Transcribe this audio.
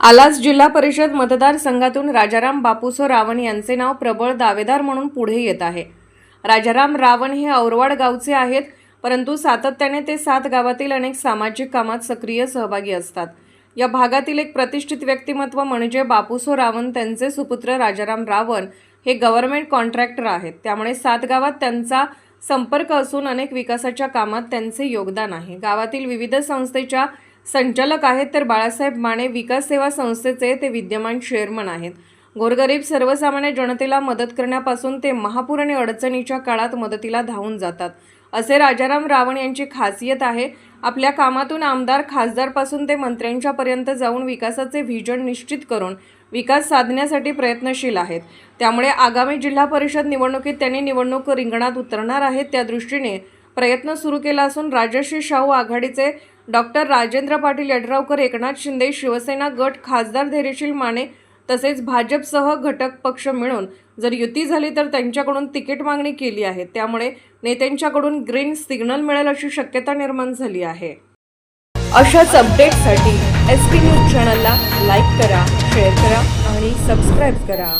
आलास जिल्हा परिषद मतदारसंघातून राजाराम बापूसो रावण यांचे नाव प्रबळ दावेदार म्हणून पुढे येत आहे. राजाराम रावण हे औरवाड गावचे आहेत परंतु सातत्याने ते सात गावातील अनेक सामाजिक कामात सक्रिय सहभागी असतात. या भागातील एक प्रतिष्ठित व्यक्तिमत्व म्हणजे बापूसो रावण त्यांचे सुपुत्र राजाराम रावण हे गव्हर्नमेंट कॉन्ट्रॅक्टर आहेत. त्यामुळे सात गावात त्यांचा संपर्क असून अनेक विकासाच्या कामात त्यांचे योगदान आहे. गावातील विविध संस्थेच्या संचालक आहेत तर बाळासाहेब माने विकास सेवा संस्थेचे ते विद्यमान चेअरमन आहेत. गोरगरीब सर्वसामान्य जनतेला मदत करण्यापासून ते महापूर आणि अडचणीच्या काळात मदतीला धावून जातात. असे राजाराम रावण यांची खासियत आहे आपल्या कामातून आमदार खासदारपासून ते मंत्र्यांच्यापर्यंत जाऊन विकासाचे व्हिजन निश्चित करून विकास साधण्यासाठी प्रयत्नशील आहेत. त्यामुळे आगामी जिल्हा परिषद निवडणुकीत त्यांनी निवडणूक रिंगणात उतरणार आहेत. त्या दृष्टीने प्रयत्न सुरू केला असून राजश्री शाहू आघाडीचे डॉक्टर राजेंद्र पाटील यड्रावकर एकनाथ शिंदे शिवसेना गट खासदार धैर्यशील माने तसेच भाजपसह घटक पक्ष मिळून जर युती झाली तर त्यांच्याकडून तिकीट मागणी केली आहे. त्यामुळे नेत्यांच्याकडून ग्रीन सिग्नल मिळेल अशी शक्यता निर्माण झाली आहे. अशाच अपडेटसाठी एस पी न्यूज चॅनलला लाईक करा शेअर करा आणि सबस्क्राईब करा.